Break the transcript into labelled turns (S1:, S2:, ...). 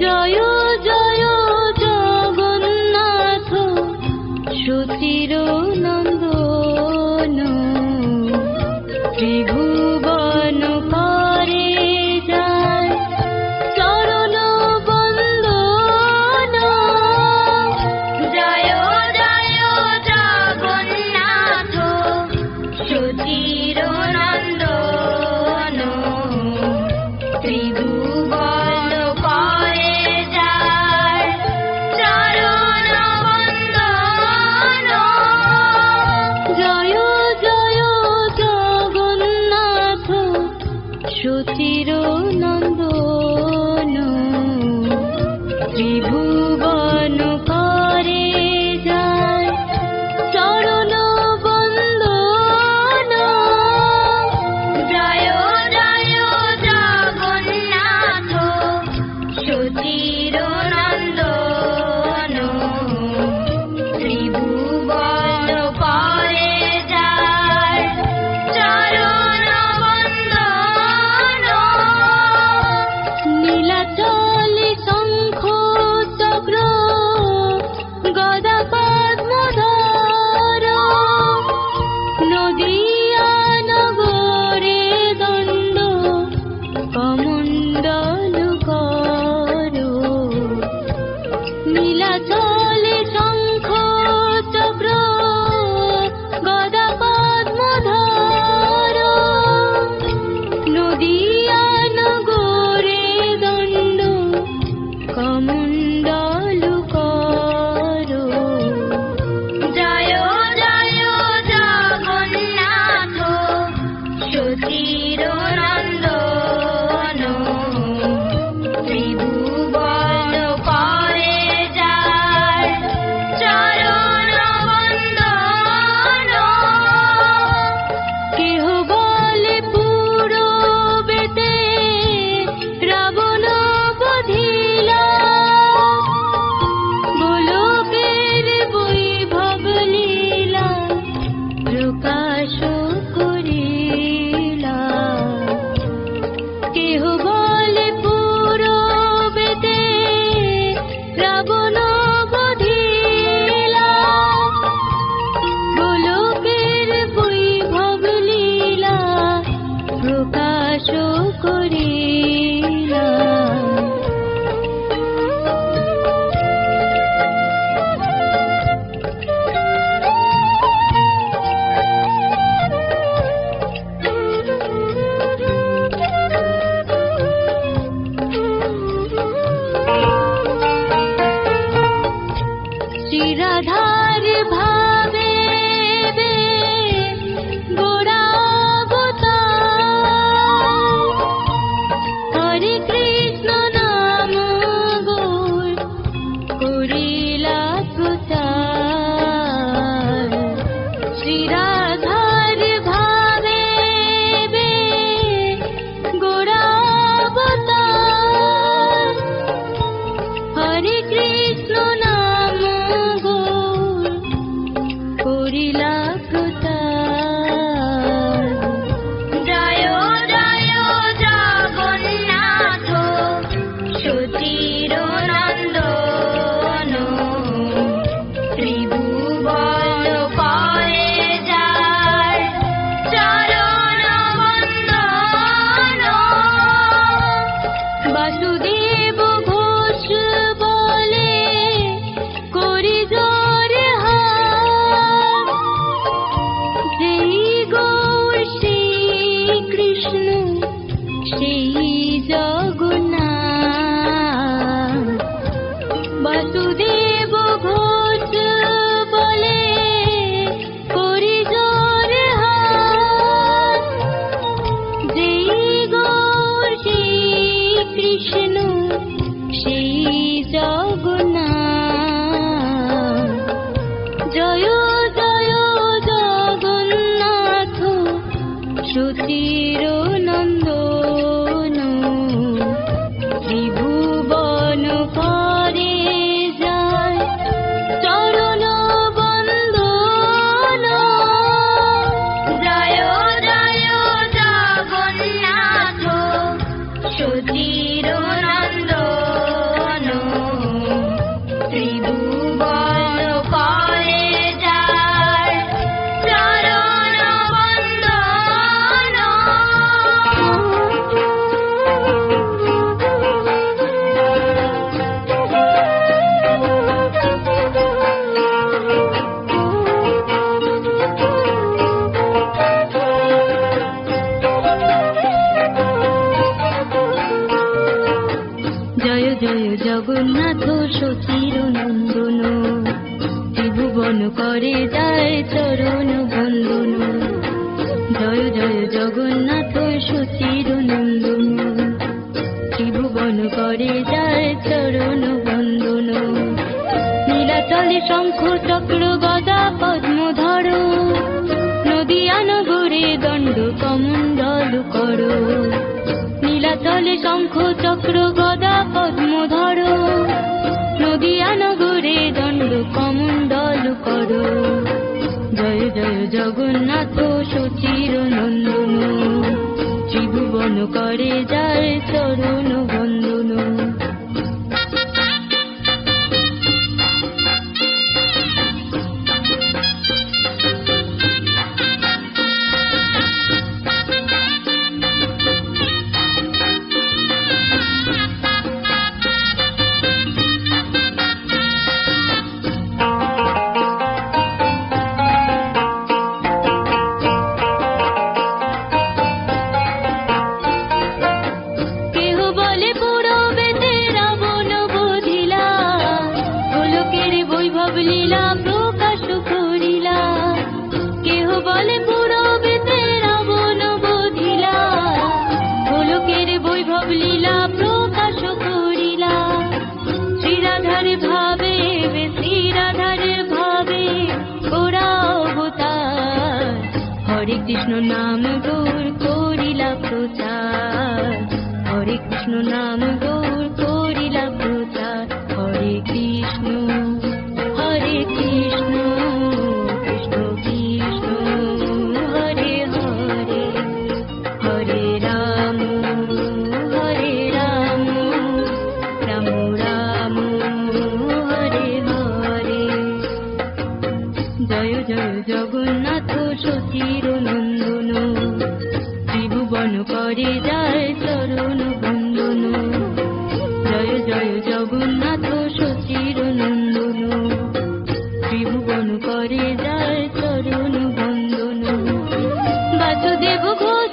S1: yo. होती भा लाख চরণ করে যায় চরণ বন্দন জয় জয় জগন্নাথ সুচির নন্দন ত্রিভুবন করে যায় চরণ বন্দন নীলাচলে শঙ্খ চক্র গদা পদ্মধর নদিয়া নগরে দণ্ড কমণ্ডল করো নীলাচলে শঙ্খ জগন্নাথ সুচির নন্দন ত্রিভুবন করে যায় চরণ হরে কৃষ্ণ নাম গৌর করিলা প্রচার হরে কৃষ্ণ নাম গৌর করিলা প্রচার হরে কৃষ্ণ হরে কৃষ্ণ কৃষ্ণ কৃষ্ণ হরে হরে হরে রাম হরে রাম রাম রাম হরে হরে জয় জয় জগন্নাথ সতীর যে যায় চরণ বন্দন জয় জয় জগন্নাথ সচির নন্দন ত্রিভুবন করে যায় চরণ বন্দন বাসুদেব ঘোষ